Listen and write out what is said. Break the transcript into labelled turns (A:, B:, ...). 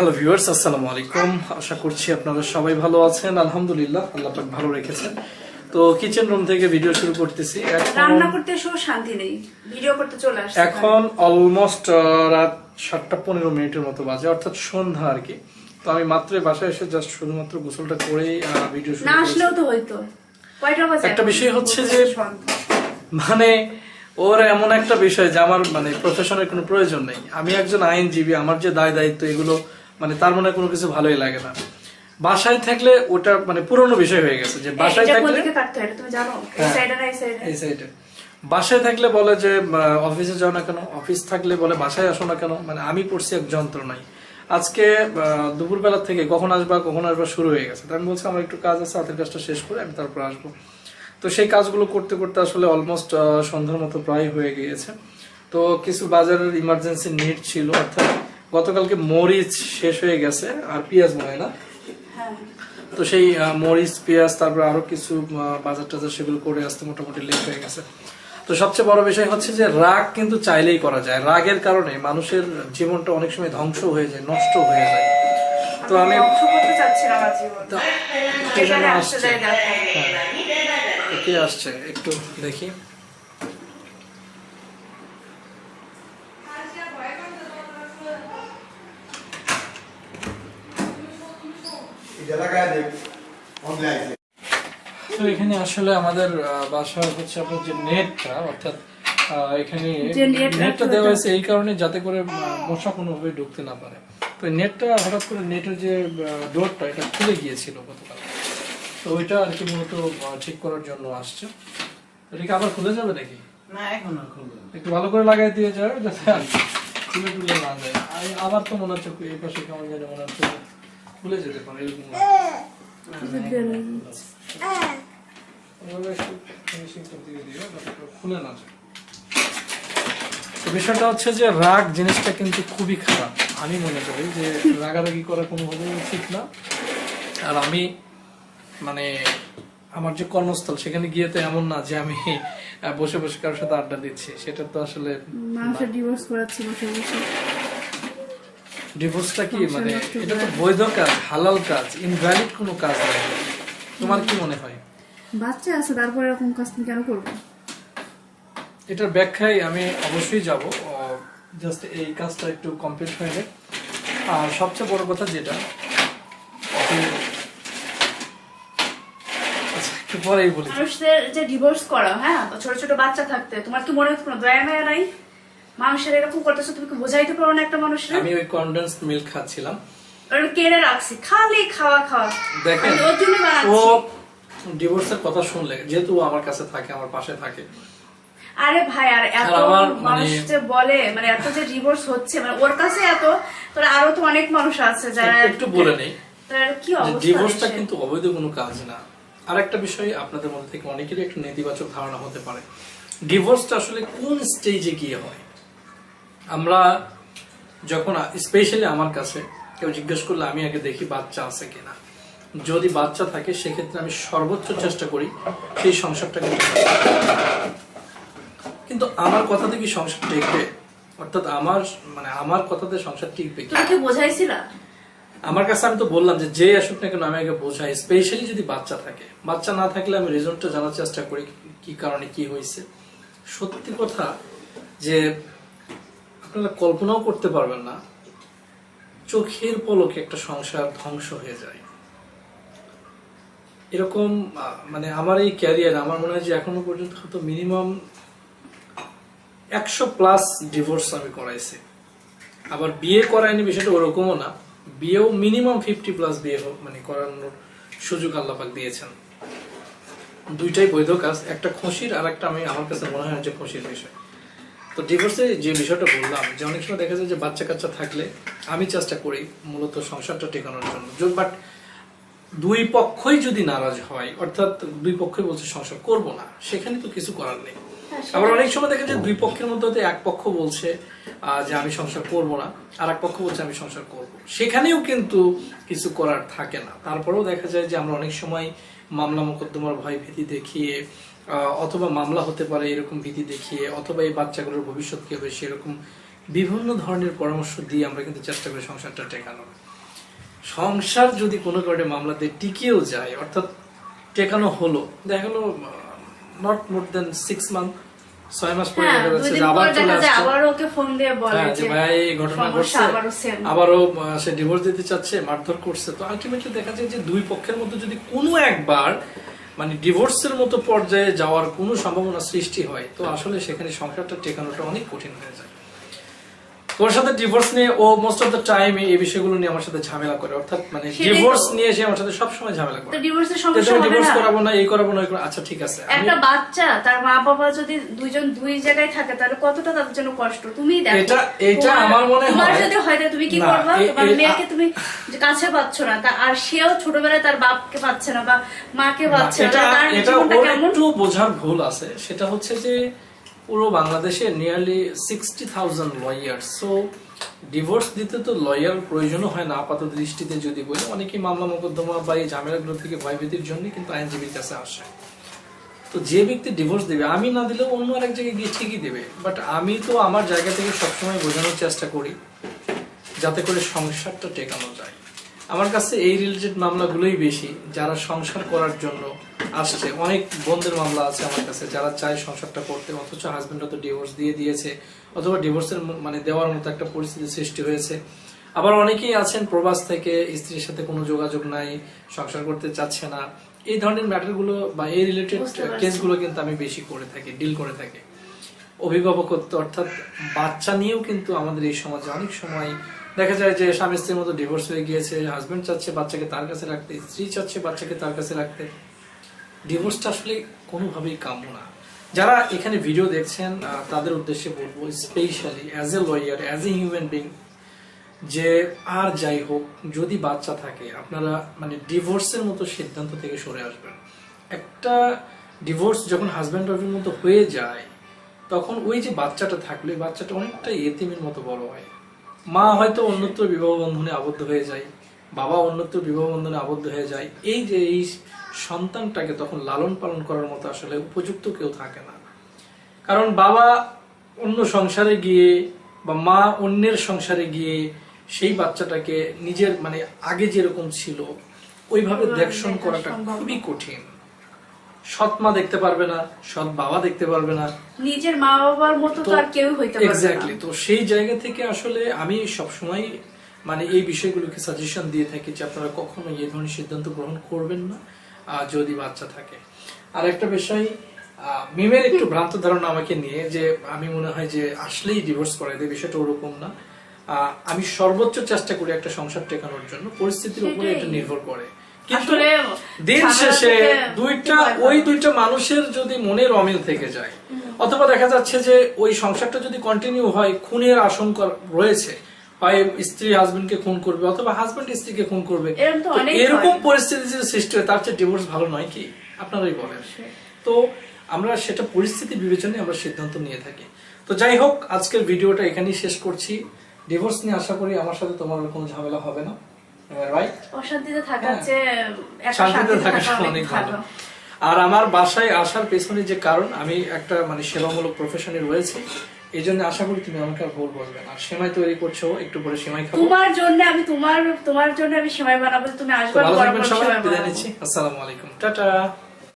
A: Hello viewers আসসালামু আলাইকুম। আশা করছি আপনারা সবাই ভালো আছেন। আলহামদুলিল্লাহ আল্লাহ পাক ভালো রেখেছেন। তো কিচেন রুম থেকে ভিডিও শুরু করতেছি।
B: রান্না করতে এসেও শান্তি নেই। ভিডিও করতে চলে আসছে
A: এখন। অলমোস্ট রাত সাতটা পনেরো মিনিটের মতো বাজে অর্থাৎ সন্ধ্যা আর কি। তো আমি মাত্র বাসায় এসে জাস্ট শুধুমাত্র গোসলটা করেই ভিডিও শুরু
B: না আসলেও তো বাজে
A: একটা বিষয় হচ্ছে যে- মানে ওর এমন একটা বিষয় যে আমার মানে প্রফেশনের কোনো প্রয়োজন নেই। আমি একজন আইনজীবী আমার যে দায় দায়িত্ব এগুলো মানে তার মনে কোনো কিছু ভালোই লাগে না। বাসায় থাকলে ওটা মানে পুরনো বিষয় হয়ে গেছে যে বাসায় থাকলে
B: হয় তুমি জানো? এই
A: হ্যাঁ।
B: সাইডে সাইডে
A: বাসায় থাকলে বলে যে অফিসে যাও না কেন? অফিস থাকলে বলে বাসায় আসো না কেন? মানে আমি পড়ছি এক যন্ত্রণাই আজকে দুপুরবেলা থেকে কখন আসবা কখন আসবা শুরু হয়ে গেছে। আমি বলছি আমার একটু কাজ আছে হাতের কাজটা শেষ করে আমি তারপর আসব। তো সেই কাজগুলো করতে করতে আসলে অলমোস্ট সন্ধ্যার মতো প্রায় হয়ে গিয়েছে। তো কিছু বাজারের ইমার্জেন্সি নিড ছিল অর্থাৎ গতকালকে মরিচ শেষ হয়ে গেছে আর পেঁয়াজ মনে না
B: হ্যাঁ।
A: তো সেই মরিচ পেঁয়াজ তারপর আরও কিছু বাজার টাজার সেগুলো করে আসতে মোটামুটি লেট হয়ে গেছে। তো সবচেয়ে বড় বিষয় হচ্ছে যে রাগ কিন্তু চাইলেই করা যায়। রাগের কারণে মানুষের জীবনটা অনেক সময় ধ্বংস হয়ে যায় নষ্ট হয়ে যায়। তো আমি হ্যাঁ। কে আসছে একটু দেখি তো এখানে আসলে আমাদের বাসা হচ্ছে আপনার যে নেটটা অর্থাৎ আহ, এখানে নেটটা দেওয়া হয়েছে এই কারণে যাতে করে মশা কোনোভাবে ঢুকতে না পারে। তো নেটটা হঠাৎ করে নেটের যে ডোরটা এটা খুলে গিয়েছিল গতকাল। তো ওইটা আর কি মূলত ঠিক করার জন্য আসছে। এটা কি আবার খুলে যাবে নাকি?
C: না এখন আর খুলবো না।
A: একটু ভালো করে লাগাই দিয়ে যাবে যাতে খুলে টুলে না যায়। আর আবার তো মনে হচ্ছে এই পাশে কেমন জানি মনে হচ্ছে খুলে যেতে পারে এরকম একটু finishing দিয়ে দিও, যাতে খুলে না যায়। বিষয়টা হচ্ছে যে রাগ জিনিসটা কিন্তু খুবই খারাপ। আমি মনে করি যে রাগারাগি করা কোনোভাবেই উচিত না। আর আমি মানে আমার যে কর্মস্থল সেখানে গিয়ে তো এমন না যে আমি বসে বসে কারোর সাথে আড্ডা দিচ্ছি। সেটা তো আসলে
B: ডিভোর্স করাচ্ছি বসে বসে।
A: ডিভোর্সটা কি মানে এটা তো বৈধ কাজ হালাল কাজ ইনভ্যালিড কোনো কাজ নয় তোমার কি মনে হয়?
B: বাচ্চা আছে তারপরে এরকম কাজ তুমি কেন করবে?
A: এটার ব্যাখ্যায় আমি অবশ্যই যাব। জাস্ট এই কাজটা একটু কমপ্লিট হয়ে যাক। আর সবচেয়ে বড় কথা যেটা আচ্ছা, একটু পরেই বলি।
B: মানুষদের যে ডিভোর্স করা হ্যাঁ? ছোট ছোট বাচ্চা থাকতে তোমার কি মনে হচ্ছে কোনো দয়া মায়া নাই? মানুষের এরকম করতেছো তুমি কি বোঝাইতে পারো না একটা মানুষের?
A: আমি ওই কনডেন্স মিল্ক খাচ্ছিলাম।
B: কেড়ে রাখছি খালি খাওয়া খাওয়া।
A: দেখেন
B: আমি ওর জন্য বানাচ্ছি।
A: ডিভোর্সের কথা শুনলে যেহেতু আমার কাছে থাকে আমার পাশে থাকে।
B: আরে ভাই আর এত
A: মানে-
B: মানুষ যে বলে মানে এত যে ডিভোর্স হচ্ছে মানে ওর কাছে এত তোর আরও তো অনেক মানুষ আছে যারা
A: একটু বলে নেই। ডিভোর্সটা কিন্তু অবৈধ কোনো কাজ না। আর একটা বিষয় আপনাদের মধ্যে থেকে অনেকেরই একটা নেতিবাচক ধারণা হতে পারে। ডিভোর্সটা আসলে কোন স্টেজে গিয়ে হয়? আমরা যখন স্পেশালি আমার কাছে কেউ জিজ্ঞেস করলে আমি আগে দেখি বাচ্চা আছে কিনা। যদি বাচ্চা থাকে সেক্ষেত্রে আমি সর্বোচ্চ চেষ্টা করি সেই সংসারটাকে কিন্তু আমার কথাতে কি সংসার টিকবে? অর্থাৎ আমার মানে আমার কথাতে সংসার টিকবে
B: তুমি কি বোঝাইছিলা?
A: আমার কাছে আমি তো বললাম যে যে আসুক না কেন আমি আগে বোঝাই। স্পেশালি যদি বাচ্চা থাকে। বাচ্চা না থাকলে আমি রিজনটা জানার চেষ্টা করি কি কারণে কি হয়েছে। সত্যি কথা যে আপনারা কল্পনাও করতে পারবেন না চোখের পলকে একটা সংসার ধ্বংস হয়ে যায়। এরকম মানে আমার এই ক্যারিয়ার আমার মনে হয় যে এখনও পর্যন্ত হয়তো মিনিমাম একশো প্লাস ডিভোর্স আমি করাইছি। আবার বিয়ে করায়নি বিষয়টা ওরকমও না। বিয়েও মিনিমাম ফিফটি প্লাস বিয়ে মানে করানোর সুযোগ আল্লাপাক দিয়েছেন। দুইটাই বৈধ কাজ, একটা খুশির আর একটা আমি, আমার কাছে মনে হয় যে খুশির বিষয়। তো ডিভোর্সে যে বিষয়টা বললাম, যে অনেক সময় দেখা যায় যে বাচ্চা কাচ্চা থাকলে আমি চেষ্টা করি মূলত সংসারটা টেকানোর জন্য। বাট দুই পক্ষই যদি নারাজ হয় অর্থাৎ দুই পক্ষই বলছে সংসার করব না সেখানে তো কিছু করার নেই।
B: হ্যাঁ,
A: আবার অনেক সময় দেখা যায় দুই পক্ষের মধ্যে এক পক্ষ বলছে যে আমি সংসার করব না আর এক পক্ষ বলছে আমি সংসার করব। সেখানেও কিন্তু কিছু করার থাকে না। তারপরেও দেখা যায় যে আমরা অনেক সময় মামলা মোকদ্দমার ভয় ভীতি দেখিয়ে অথবা মামলা হতে পারে এরকম ভীতি দেখিয়ে অথবা এই বাচ্চাগুলোর ভবিষ্যৎ কি হবে সেরকম বিভিন্ন ধরনের পরামর্শ দিয়ে আমরা কিন্তু চেষ্টা করি সংসারটা টেকানোর। সংসার যদি কোনো কারণে মামলাতে টিকেও যায় অর্থাৎ টেকানো হলো দেখা গেলো not more than six month ছয় মাস পরে
B: হ্যাঁ
A: দেখা যাচ্ছে যে আবার চলে আসছে।
B: আবার ওকে ফোন দিয়ে বলে
A: হ্যাঁ, যে ভাই ঘটনা ঘটছে
B: আবারও
A: সে ডিভোর্স দিতে চাচ্ছে মারধর করছে। তো আলটিমেটলি দেখা যায় যে দুই পক্ষের মধ্যে যদি কোনো একবার মানে ডিভোর্সের মতো পর্যায়ে যাওয়ার কোনো সম্ভাবনা সৃষ্টি হয় তো আসলে সেখানে সংসারটা টেকানোটা অনেক কঠিন হয়ে যায়। তোর সাথে ডিভোর্স নিয়ে ও মোস্ট অফ দ্য টাইম এই বিষয়গুলো নিয়ে আমার সাথে ঝামেলা করে। অর্থাৎ মানে ডিভোর্স নিয়ে সে আমার সাথে সবসময় ঝামেলা করে।
B: ডিভোর্সের সমস্যা হবে
A: ডিভোর্স করাবো না এই করাবো না আচ্ছা ঠিক আছে।
B: একটা বাচ্চা তার মা বাবা যদি দুইজন দুই জায়গায় থাকে তাহলে কতটা তাদের জন্য কষ্ট? তুমি দেখো।
A: এটা- এটা আমার মনে
B: তোমার যদি হয় তুমি কি করবা? তোমার মেয়েকে তুমি কাছে পাচ্ছ না তা আর সেও ছোটবেলায় তার বাপকে পাচ্ছে না বা মাকে পাচ্ছে না।
A: এটা
B: তার
A: এটা ওর একটু বোঝার ভুল আছে। সেটা হচ্ছে যে পুরো বাংলাদেশে nearly sixty thousand lawyer so divorce দিতে তো লয়ার প্রয়োজনও হয় না আপাত দৃষ্টিতে যদি বলি। অনেকেই মামলা, মোকদ্দমা বা এই ঝামেলাগুলো থেকে ভয়ভীতির জন্য কিন্তু আইনজীবীর কাছে আসে। তো যে ব্যক্তি ডিভোর্স দেবে, আমি না দিলেও অন্য আরেক জায়গায় গিয়ে ঠিকই দেবে। বাট আমি তো আমার জায়গা থেকে সবসময় বোঝানোর চেষ্টা করি, যাতে করে সংসারটা টেকানো যায়। আমার কাছে এই রিলেটেড মামলাগুলোই বেশি যারা সংসার করার জন্য আসছে। অনেক বন্ধের মামলা আছে আমার কাছে যারা চায় সংসারটা করতে অথচ হাজবেন্ড হয়তো ডিভোর্স দিয়ে দিয়েছে অথবা ডিভোর্সের মানে দেওয়ার মতো একটা পরিস্থিতি সৃষ্টি হয়েছে। আবার অনেকেই আছেন প্রবাস থেকে স্ত্রীর সাথে কোনো যোগাযোগ নাই সংসার করতে চাচ্ছে না। এই ধরনের ম্যাটারগুলো বা এই রিলেটেড কেসগুলো কিন্তু আমি বেশি করে থাকি ডিল করে থাকি। অভিভাবকত্ব অর্থাৎ বাচ্চা নিয়েও কিন্তু আমাদের এই সমাজে অনেক সময় দেখা যায় যে স্বামী স্ত্রীর মতো ডিভোর্স হয়ে গিয়েছে হাজবেন্ড চাচ্ছে বাচ্চাকে তার কাছে রাখতে, স্ত্রী চাচ্ছে বাচ্চাকে তার কাছে রাখতে। ডিভোর্সটা আসলে কোনোভাবেই কাম্য না। যারা এখানে ভিডিও দেখছেন তাদের উদ্দেশ্যে বলব specially as a lawyer as a human being যে আর যাই হোক, যদি বাচ্চা থাকে, আপনারা মানে ডিভোর্সের মতো সিদ্ধান্ত থেকে সরে আসবেন। একটা ডিভোর্স যখন হাজব্যান্ড ওয়াইফের মতো হয়ে যায়, তখন ওই যে বাচ্চাটা থাকলে, বাচ্চাটা অনেকটা এতিমের মতো বড় হয়। মা হয়তো অন্যত্র বিবাহ বন্ধনে আবদ্ধ হয়ে যায় বাবা অন্যত্র বিবাহ বন্ধনে আবদ্ধ হয়ে যায়। এই যে এই সন্তানটাকে তখন লালন পালন করার মতো আসলে উপযুক্ত কেউ থাকে না। কারণ বাবা অন্য সংসারে গিয়ে বা মা অন্যের সংসারে গিয়ে সেই বাচ্চাটাকে নিজের মানে আগে যেরকম ছিল ওইভাবে দেখশন করাটা খুবই কঠিন। সৎ মা দেখতে পারবে না সৎ বাবা দেখতে পারবে না।
B: নিজের মা বাবার মতো তো আর কেউ হইতে পারবে
A: এক্স্যাক্টলি তো সেই জায়গা থেকে আসলে আমি সবসময় মানে এই বিষয়গুলোকে সাজেশন দিয়ে থাকি যে আপনারা কখনো এই ধরনের সিদ্ধান্ত গ্রহণ করবেন না যদি বাচ্চা থাকে। আর একটা বিষয় মিমের একটু ভ্রান্ত ধারণা আমাকে নিয়ে যে আমি মনে হয় যে আসলেই ডিভোর্স করাই দেয় বিষয়টা ওরকম না। আহ, আমি সর্বোচ্চ চেষ্টা করি একটা সংসার টেকানোর জন্য পরিস্থিতির উপরে। এটা নির্ভর করে। কিন্তু দিন শেষে দুইটা ওই দুইটা মানুষের যদি মনের অমিল থেকে যায় অথবা দেখা যাচ্ছে যে ওই সংসারটা যদি কন্টিনিউ হয় খুনের আশঙ্কা রয়েছে হয় স্ত্রী হাজবেন্ডকে খুন করবে অথবা হাজবেন্ড স্ত্রীকে খুন করবে
B: এরকম।
A: পরিস্থিতি যদি সৃষ্টি হয় তার চেয়ে ডিভোর্স ভালো নয় কি? আপনারাই বলেন। তো আমরা সেটা পরিস্থিতি বিবেচনায় আমরা সিদ্ধান্ত নিয়ে থাকি। তো যাই হোক আজকের ভিডিওটা এখানেই শেষ করছি। ডিভোর্স নিয়ে আশা করি আমার সাথে তোমার কোনো ঝামেলা হবে না।
B: অশান্তিতে
A: হ্যাঁ। শান্তিতে থাকা অনেক ভালো। আর আমার বাসায় আসার পেছনে যে কারণ আমি একটা মানে সেবামূলক প্রফেশনে রয়েছে। এই জন্য আশা করি তুমি আমাকে আর ভুল বলবে না। আর সেমাই তৈরি করছ একটু পরে সেমাই খাব।
B: তোমার জন্য আমি তোমার তোমার জন্য আমি সেমাই বানাবো তুমি আসবে সেমাই বানাবো।
A: আসসালামু আলাইকুম। টাটা।